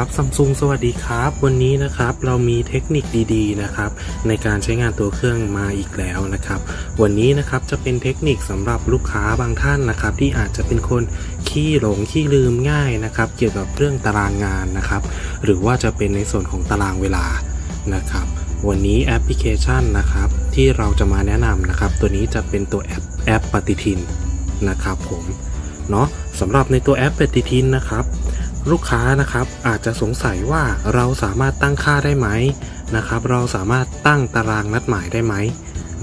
ครับซัมซุงสวัสดีครับ วันนี้นะครับเรามีเทคนิคดีๆนะครับในการใช้งานตัวเครื่องมาอีกแล้วนะครับ วันนี้นะครับจะเป็นเทคนิคสำหรับลูกค้าบางท่านนะครับ ที่อาจจะเป็นคนขี้หลงขี้ลืมง่ายนะครับ เกี่ยวกับเรื่องตารางงานนะครับ หรือว่าจะเป็นในส่วนของตารางเวลานะครับ วันนี้แอปพลิเคชันนะครับ ที่เราจะมาแนะนำนะครับ ตัวนี้จะเป็นตัวแอปแอปปฏิทินนะครับ ผมเนาะสำหรับในตัวแอปปฏิทินนะครับ ลูกค้านะครับอาจจะสงสัยว่าเราสามารถตั้งค่าได้ไหมนะครับ เราสามารถตั้งตารางนัดหมายได้ไหม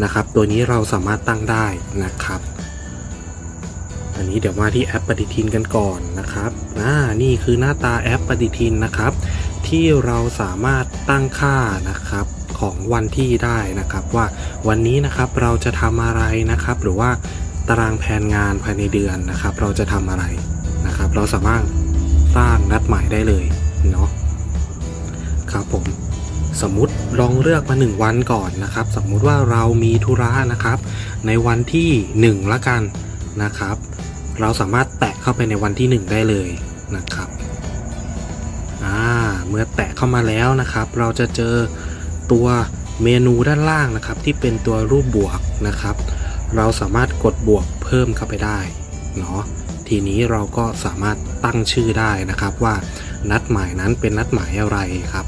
นะครับ ตัวนี้เราสามารถตั้งได้นะครับ อันนี้เดี๋ยวมาที่แอปปฏิทินกันก่อนนะครับอ่านี่คือหน้าตาแอปปฏิทินนะครับ ที่เราสามารถตั้งค่านะครับของวันที่ได้นะครับ ว่าวันนี้นะครับเราจะทำอะไรนะครับ หรือว่าตารางแผนงานภายในเดือนนะครับ เราจะทำอะไรนะครับ เราสามารถ สร้างนัดหมายได้เลยเนาะครับผมสมมติลองเลือกมา 1 วันก่อนนะครับ สมมุติว่าเรามีธุระนะครับ ในวันที่ 1 ละกันนะครับ เราสามารถแตะเข้าไปในวันที่ 1 ได้เลยนะครับอ่าเมื่อแตะเข้ามาแล้วนะครับ เราจะเจอตัวเมนูด้านล่างนะครับ ที่เป็นตัวรูปบวกนะครับ เราสามารถกดบวกเพิ่มเข้าไปได้เนาะ ทีนี้เราก็สามารถตั้งชื่อได้นะครับว่านัดหมายนั้นเป็นนัดหมายอะไรครับ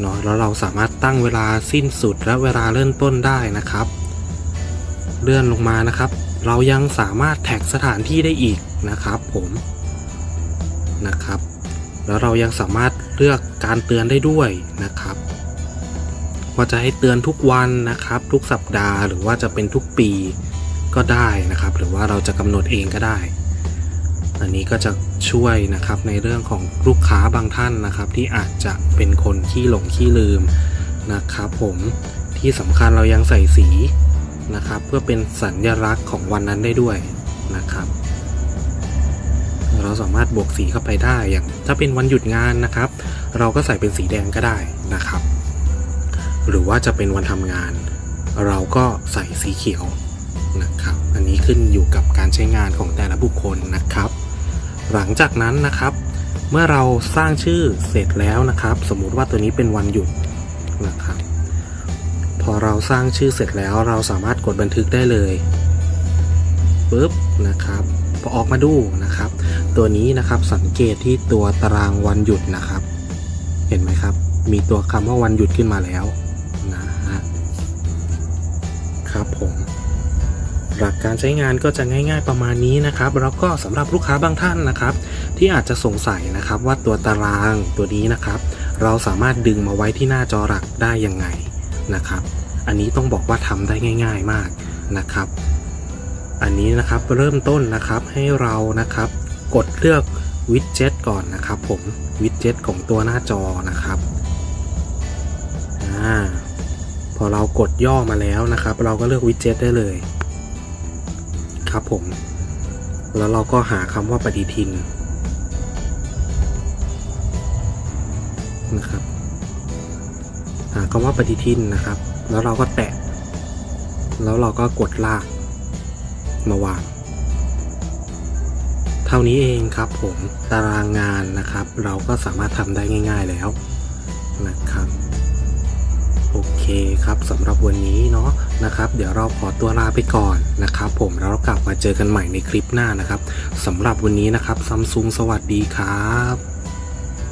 เนาะแล้วเราสามารถตั้งเวลาสิ้นสุดและเวลาเริ่มต้นได้นะครับ เลื่อนลงมานะครับ เรายังสามารถแท็กสถานที่ได้อีกนะครับผมนะครับ แล้วเรายังสามารถเลือกการเตือนได้ด้วยนะครับว่าจะให้เตือนทุกวันนะครับ ทุกสัปดาห์หรือว่าจะเป็นทุกปีก็ได้นะครับ หรือว่าเราจะกำหนดเองก็ได้ อันนี้ก็จะช่วยนะครับในเรื่องของลูกค้าบางท่านนะครับ ที่อาจจะเป็นคนขี้หลงขี้ลืมนะครับผมที่สำคัญเรายังใส่สีนะครับ เพื่อเป็นสัญลักษณ์ของวันนั้นได้ด้วยนะครับ เราสามารถบวกสีเข้าไปได้อย่าง ถ้าเป็นวันหยุดงานนะครับ เราก็ใส่เป็นสีแดงก็ได้นะครับ หรือว่าจะเป็นวันทำงาน เราก็ใส่สีเขียวนะครับ อันนี้ขึ้นอยู่กับการใช้งานของแต่ละบุคคลนะครับ หลังจากนั้นนะครับ เมื่อเราสร้างชื่อเสร็จแล้วนะครับ สมมุติว่าตัวนี้เป็นวันหยุดนะครับ พอเราสร้างชื่อเสร็จแล้วเราสามารถกดบันทึกได้เลยปุ๊บนะครับพอออกมาดูนะครับ ตัวนี้นะครับสังเกตที่ตัวตารางวันหยุดนะครับ เห็นไหมครับ มีตัวคำว่าวันหยุดขึ้นมาแล้วนะฮะครับผม หลักการใช้งานก็จะง่าย ๆ ประมาณนี้นะครับแล้วก็สำหรับลูกค้าบางท่านนะครับ ที่อาจจะสงสัยนะครับว่าตัวตารางตัวนี้นะครับ เราสามารถดึงมาไว้ที่หน้าจอหลักได้ยังไงนะครับ อันนี้ต้องบอกว่าทำได้ง่าย ๆมากนะครับ อันนี้นะครับเริ่มต้นนะครับให้เรานะครับ กดเลือกวิดเจ็ตก่อนนะครับ ผมวิดเจ็ตของตัวหน้าจอนะครับอ่าพอเรากดย่อมาแล้วนะครับ เราก็เลือกวิดเจ็ตได้เลย ครับผม แล้วเราก็หาคำว่าปฏิทินนะครับ หาคำว่าปฏิทินนะครับ แล้วเราก็แตะ แล้วเราก็กดลากมาวางเท่านี้เองครับผมตารางงานนะครับ เราก็สามารถทำได้ง่าย ๆแล้วนะครับ โอเคครับสำหรับวันนี้เนาะ นะครับ เดี๋ยวเราขอตัวลาไปก่อนนะครับ ผมแล้วเรากลับมาเจอกันใหม่ในคลิปหน้านะครับสำหรับวันนี้นะครับซัมซุงสวัสดีครับ